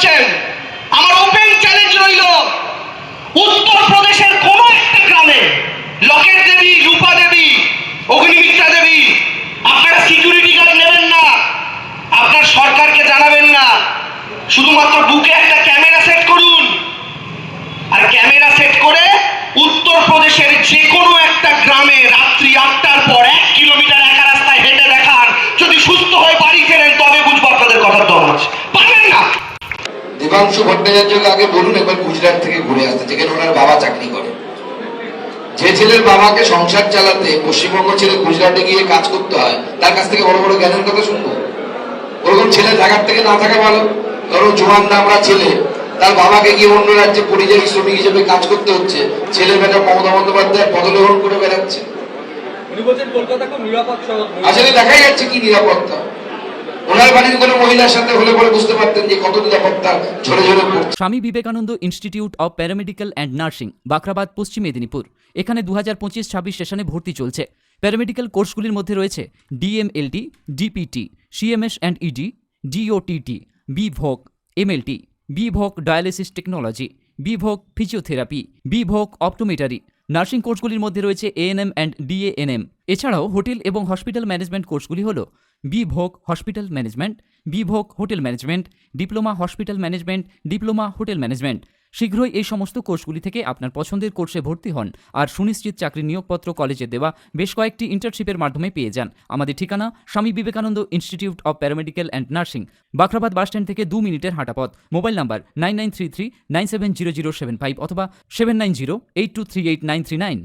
করেছেন আমার open challenge রইল উত্তর প্রদেশের কোন একটা গ্রামে লকেট দেবী, রূপা দেবী, অগ্নিমিত্রা দেবী, আপনারা সিকিউরিটি গার্ড নেবেন না, আপনার সরকারকে জানাবেন না, শুধুমাত্র বুকে একটা হিমাংশু ভট্টাচার্যকে আগে বলুন একবার গুজরাট থেকে ঘুরে আসতে যেখানে ওনার বাবা চাকরি করে। যে ছেলের বাবাকে সংসার চালাতে পশ্চিমবঙ্গ ছেড়ে গুজরাটে গিয়ে কাজ করতে হয় তার কাছ থেকে বড় বড় জ্ঞানের কথা শুনব? ওরকম ছেলে থাকার থেকে না থাকা ভালো। ধরো জোয়ান দামরা ছেলে তার বাবাকে গিয়ে অন্য রাজ্যে পরিযায়ী শ্রমিক হিসেবে কাজ করতে হচ্ছে ছেলে বেটা মমতা বন্দ্যোপাধ্যায় পদগ্রহণ করে বেড়াচ্ছে। আসলে দেখাই যাচ্ছে কি নিরাপত্তা। Swami Vivekananda institute of paramedical and nursing, Bakhrabad, Paschim Medinipur. এখানে দু হাজার পঁচিশ ছাব্বিশ সেশনে ভর্তি চলছে। প্যারামেডিক্যাল কোর্সগুলির মধ্যে রয়েছে DMLT, DPT, CMS and ED, DOTT বিভোগ MLT বিভোগ ডায়ালিসিস টেকনোলজি বিভোগ ফিজিওথেরাপি বিভোগ অপটোমেটারি নার্সিং কোর্সগুলির মধ্যে রয়েছে এএনএম অ্যান্ড ডিএএনএম। এছাড়াও হোটেল এবং হসপিটাল ম্যানেজমেন্ট কোর্সগুলি হল বি বিভোগ hospital management, বিভোগ hotel management, diploma hospital management, diploma hotel management. শীঘ্রই এই সমস্ত কোর্সগুলি থেকে আপনার পছন্দের কোর্সে ভর্তি হন আর সুনিশ্চিত চাকরি নিয়োগপত্র কলেজে দেওয়া বেশ কয়েকটি ইন্টার্নশিপের মাধ্যমে পেয়ে যান। আমাদের ঠিকানা Swami Vivekananda institute of paramedical and nursing Bakhrabad bus stand থেকে দু মিনিটের হাঁটাপথ। Mobile number nine nine three three nine seven zero zero seven five অথবা seven nine zero eight two three eight nine three nine.